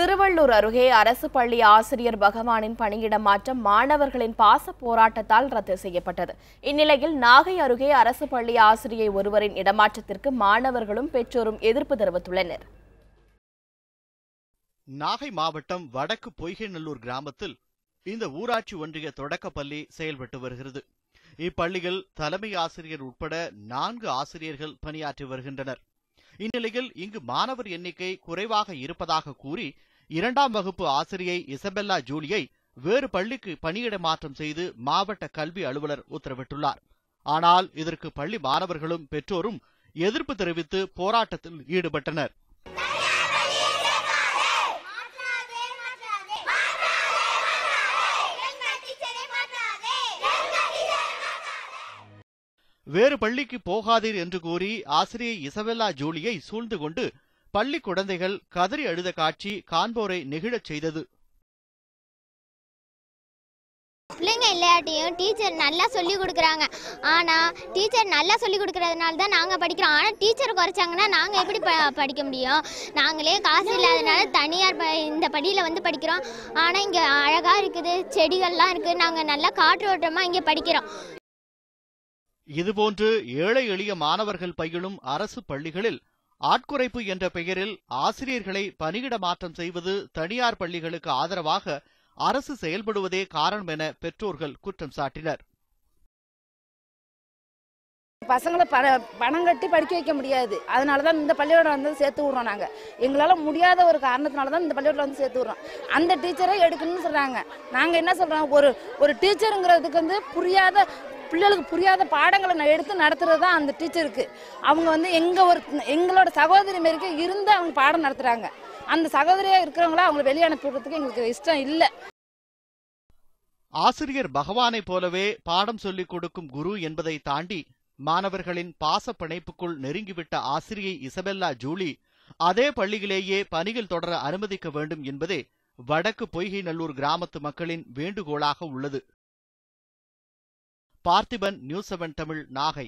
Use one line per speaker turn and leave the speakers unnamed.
திருவள்ளூர் அருகே அரசு பள்ளி ஆசிரியர் பகவானின் பணியிட மாற்றம் மாணவர்களின் பாச போராட்டத்தால் ரத்து செய்யப்பட்டது. இந்நிலையில் நாகை அருகே அரசு பள்ளி ஆசிரியை ஒருவரின் இடமாற்றத்திற்கு மாணவர்களும் பெற்றோரும் எதிர்ப்பு தெரிவித்துள்ளனர்.
நாகை மாவட்டம் வடக்கு பொய்கைநல்லூர் கிராமத்தில் இந்த ஊராட்சி ஒன்றிய தொடக்கப்பள்ளி செயல்பட்டு வருகிறது. இப்பள்ளியில் தலைமை ஆசிரியர் உட்பட நான்கு ஆசிரியர்கள் பணியாற்றி வருகின்றனர். இந்நிலையில் இங்கு மாணவர் எண்ணிக்கை குறைவாக இருப்பதாக கூறி இரண்டாம் வகுப்பு ஆசிரியை இசபெல்லா ஜூலியை வேறு பள்ளிக்கு பணியிட மாற்றம் செய்து மாவட்ட கல்வி அலுவலர் உத்தரவிட்டுள்ளார். ஆனால் இதற்கு பள்ளி மாணவர்களும் பெற்றோரும் எதிர்ப்பு தெரிவித்து போராட்டத்தில் ஈடுபட்டனர். வேறு பள்ளிக்கு போகாதீர் என்று கூறி ஆசிரியை இசபெல்லா ஜூலியை சூழ்ந்து கொண்டு பள்ளி குழந்தைகள் கதறி அழுத காட்சி காண்போரை நெகிழச் செய்தது.
பிள்ளைங்க இல்லாட்டியும் டீச்சர் நல்லா சொல்லி கொடுக்குறாங்க. ஆனால் டீச்சர் நல்லா சொல்லி கொடுக்கறதுனால தான் நாங்கள் படிக்கிறோம். ஆனால் டீச்சர் குறைச்சாங்கன்னா நாங்கள் எப்படி ப படிக்க முடியும்? நாங்களே காசு இல்லாதனால தனியார் ப இந்த படியில் வந்து படிக்கிறோம். ஆனால் இங்கே அழகாக இருக்குது செடிகள்லாம் இருக்குது. நாங்கள் நல்லா காற்றோட்டமாக இங்கே படிக்கிறோம்.
இதுபோன்று ஏழை எளிய மாணவர்கள் பயிலும் அரசு பள்ளிகளில் ஆட்குறைப்பு என்ற பெயரில் ஆசிரியர்களை பணியிட மாற்றம் செய்வது தனியார் பள்ளிகளுக்கு ஆதரவாக அரசு செயல்படுவதே காரணம் என பெற்றோர்கள் குற்றம் சாட்டினர்.
பசங்களை பண பணம் கட்டி படிக்க வைக்க முடியாது. அதனால தான் இந்த பள்ளியோட வந்து சேர்த்து விட்றோம் நாங்கள் எங்களால் முடியாத ஒரு காரணத்தினால தான் இந்த பள்ளியோட வந்து சேர்த்து விட்றோம். அந்த டீச்சரை எடுக்கணும்னு சொல்கிறாங்க நாங்கள் என்ன சொல்கிறோம் ஒரு ஒரு டீச்சருங்கிறதுக்கு வந்து புரியாத பிள்ளைகளுக்கு புரியாத பாடங்களை நான் எடுத்து நடத்துறது தான் அந்த டீச்சருக்கு. அவங்க வந்து எங்கள் ஒரு எங்களோட சகோதரி மாரிக்கு இருந்து அவங்க பாடம் நடத்துகிறாங்க அந்த சகோதரியாக இருக்கிறவங்கள அவங்களை வெளியே அனுப்பி எங்களுக்கு இஷ்டம் இல்லை.
ஆசிரியர் பகவானைப் போலவே பாடம் சொல்லிக் கொடுக்கும் குரு என்பதை தாண்டி மாணவர்களின் பாச பிணைப்புக்குள் நெருங்கிவிட்ட ஆசிரியை இசபெல்லா ஜூலி அதே பள்ளியிலேயே பணியில் தொடர அனுமதிக்க வேண்டும் என்பதே வடக்கு பொய்கை நல்லூர் கிராமத்து மக்களின் வேண்டுகோளாக உள்ளது. Parthiban news seven Tamil Nagai